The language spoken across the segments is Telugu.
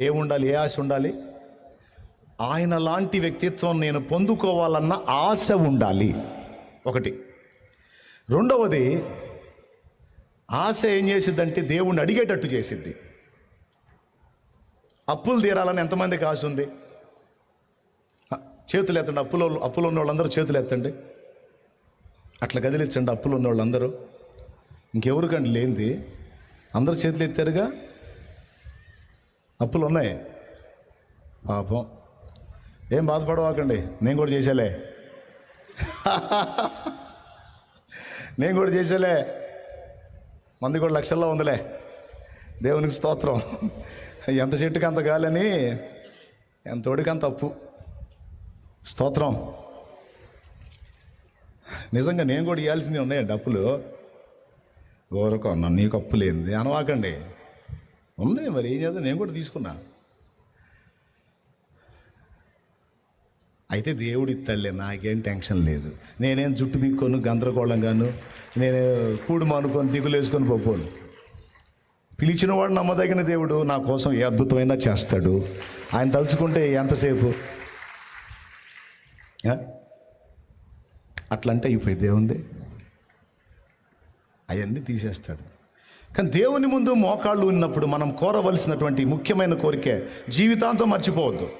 ఏముండాలి? ఏ ఆశ ఉండాలి? ఆయన లాంటి వ్యక్తిత్వం నేను పొందుకోవాలన్న ఆశ ఉండాలి. ఒకటి. రెండవది ఆశ ఏం చేసిద్దంటే దేవుణ్ణి అడిగేటట్టు చేసిద్ది. అప్పులు తీరాలని ఎంతమందికి ఆశ ఉంది? చేతులు ఎత్తండి. అప్పులో అప్పులు ఉన్న వాళ్ళందరూ చేతులు ఎత్తండి. అట్లా కదిలించండి అప్పులు ఉన్న వాళ్ళందరూ ఇంకెవరికండి లేనిది? అందరూ చేతులు ఎత్తారుగా? అప్పులు ఉన్నాయి పాపం. ఏం బాధపడవాకండి నేను కూడా చేసేలే. నేను కూడా చేసేలే. మంది కూడా లక్షల్లో ఉందిలే. దేవునికి స్తోత్రం. ఎంత చెట్టుకి అంత గాలని ఎంత ఒడికి అంత అప్పు. స్తోత్రం. నిజంగా నేను కూడా ఇవ్వాల్సింది ఉన్నాయండి అప్పులు. ఊరకన్నా నీకు అప్పు లేనిది. అనవాకండి. ఉన్నాయి మరి ఏం చేద్దాం? నేను కూడా తీసుకున్నా. అయితే దేవుడు ఇస్తాడులే నాకేం టెన్షన్ లేదు. నేనేం జుట్టు పీక్కోను గందరగోళంగాను నేను కూడు మానుకొని దిగులేసుకొని పోను పిలిచిన వాడు నమ్మదగిన దేవుడు నా కోసం ఏ అద్భుతమైనా చేస్తాడు. ఆయన తలుచుకుంటే ఎంతసేపు? అట్లంటే అయిపోయి దేవుంది. అవన్నీ తీసేస్తాడు. కానీ దేవుని ముందు మోకాళ్ళు ఉన్నప్పుడు మనం కోరవలసినటువంటి ముఖ్యమైన కోరిక జీవితాంతం మర్చిపోవద్దు.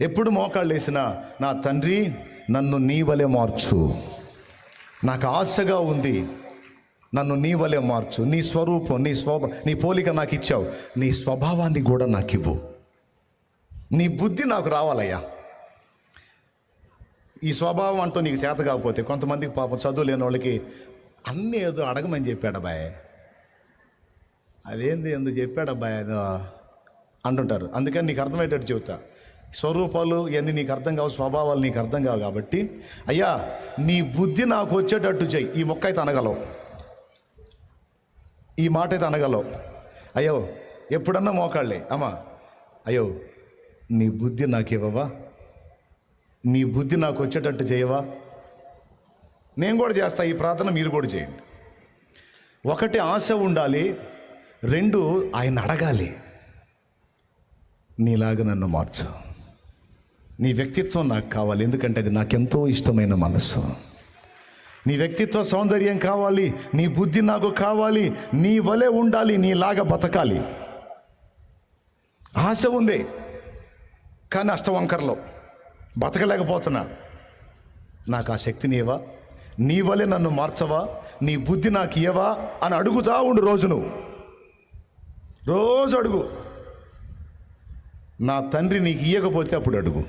ఎప్పుడు మోకాళ్ళు వేసినా నా తండ్రి నన్ను నీవలే మార్చు. నాకు ఆశగా ఉంది. నన్ను నీవలే మార్చు. నీ స్వరూపం నీ స్వభ నీ పోలిక నాకు ఇచ్చావు. నీ స్వభావాన్ని కూడా నాకు ఇవ్వు. నీ బుద్ధి నాకు రావాలయ్యా. ఈ స్వభావం అంటూ నీకు చేత కాకపోతే కొంతమందికి పాపం చదువు లేని వాళ్ళకి అన్నీ ఏదో అడగమని చెప్పాడు అబ్బాయి. అదేంది ఎందుకు చెప్పాడు అబ్బాయి? ఏదో అంటుంటారు. అందుకని నీకు అర్థమయ్యేటట్టు చెబుతా. స్వరూపాలు ఇవన్నీ నీకు అర్థం కావు స్వభావాలు నీకు అర్థం కావు కాబట్టి అయ్యా నీ బుద్ధి నాకు వచ్చేటట్టు చెయ్యి. ఈ మొక్క అయితే అనగలవు. ఈ మాట అయితే అనగలవు. అయ్యో ఎప్పుడన్నా మోకాళ్ళే. అమ్మా అయ్యో నీ బుద్ధి నాకు ఇవ్వవా? నీ బుద్ధి నాకు వచ్చేటట్టు చేయవా నేను కూడా చేస్తా. ఈ ప్రార్థన మీరు కూడా చేయండి. ఒకటి ఆశ ఉండాలి రెండు ఆయన అడగాలి. నీలాగా నన్ను మార్చు. నీ వ్యక్తిత్వం నాకు కావాలి. ఎందుకంటే అది నాకెంతో ఇష్టమైన మనసు నీ వ్యక్తిత్వ సౌందర్యం కావాలి. నీ బుద్ధి నాకు కావాలి. నీ వలె ఉండాలి. నీలాగా బతకాలి. ఆశ ఉంది. కానీ అష్టవంకరలో బతకలేకపోతున్నా. నాకు ఆ శక్తిని ఇవ్వా నీ వలె నన్ను మార్చవా? నీ బుద్ధి నాకు ఇవ్వవా అని అడుగుతా ఉండు రోజు నువ్వు రోజు అడుగు. నా తండ్రి నీకు ఇయ్యకపోతే అప్పుడు అడుగు.